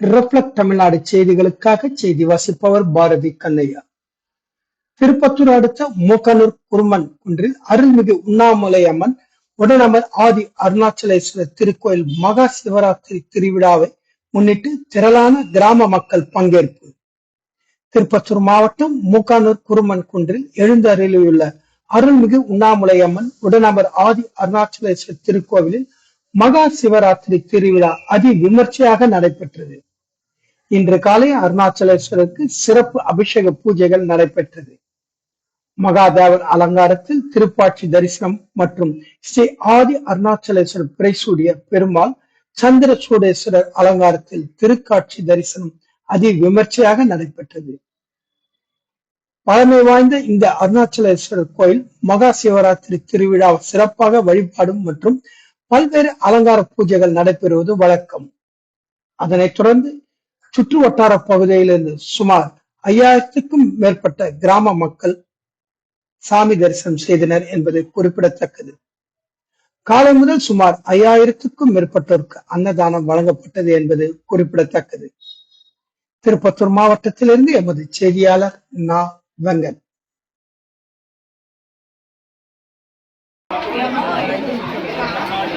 Reflect Tamil Nadu செய்திகளுக்காக செய்தி வாசிப்பவர் பாரதி கண்ணையா. திருப்பத்தூர் அடுத்த மூக்கனூர் குருமன் குன்றில் அருள்மிகு உண்ணாமலை அம்மன் உடனமர் ஆதி அருணாச்சலேஸ்வரர் திருக்கோயில் மகா சிவராத்திரி திருவிழாவை முன்னிட்டு திரளான கிராம மக்கள் பங்கேற்பு. திருப்பத்தூர் மாவட்டம் மூக்கானூர் குருமன் குன்றில் எழுந்தருளியுள்ள அருள்மிகு உண்ணாமுலையம்மன் உடனமர் ஆதி அருணாச்சலேஸ்வரர் திருக்கோவிலில் மகா சிவராத்திரி திருவிழா அதி விமர்சையாக நடைபெற்றது. இன்று காலை அருணாச்சலேஸ்வரருக்கு சிறப்பு அபிஷேக பூஜைகள் நடைபெற்றது. மகாதேவர் அலங்காரத்தில் திருப்பாட்சி தரிசனம் மற்றும் ஸ்ரீ ஆதி அருணாச்சலேஸ்வரர் பிரைசூடிய பெருமாள் சந்திர சூடேஸ்வரர் அலங்காரத்தில் திருக்காட்சி தரிசனம் அதி விமர்சையாக நடைபெற்றது. பழமை வாய்ந்த இந்த அருணாச்சலேஸ்வரர் கோயில் மகா சிவராத்திரி திருவிழா சிறப்பாக வழிபாடும் மற்றும் பல்வேறு அலங்கார பூஜைகள் நடைபெறுவது வழக்கம். அதனைத் தொடர்ந்து சுற்று வட்டார பகுதியிலிருந்து சுமார் ஐயாயிரத்துக்கும் மேற்பட்ட கிராம மக்கள் சாமி தரிசனம் செய்தனர் என்பது குறிப்பிடத்தக்கது. காலை முதல் சுமார் ஐயாயிரத்துக்கும் மேற்பட்டோருக்கு அன்னதானம் வழங்கப்பட்டது என்பது குறிப்பிடத்தக்கது. திருப்பத்தூர் மாவட்டத்திலிருந்து எமது செய்தியாளர் நா. வெங்கன்.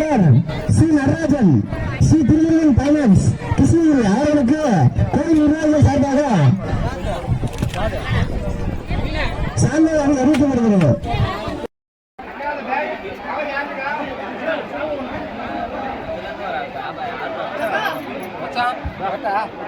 அலுவலர் C Natarajan C Tirunelveli finance Krishnagiri அவர்களுக்கு கோயில் நிர்வாகிகள் சார்பாக சான்றிதழ் அறிவிக்கப்படுகிறது Yeah.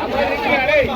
Hey!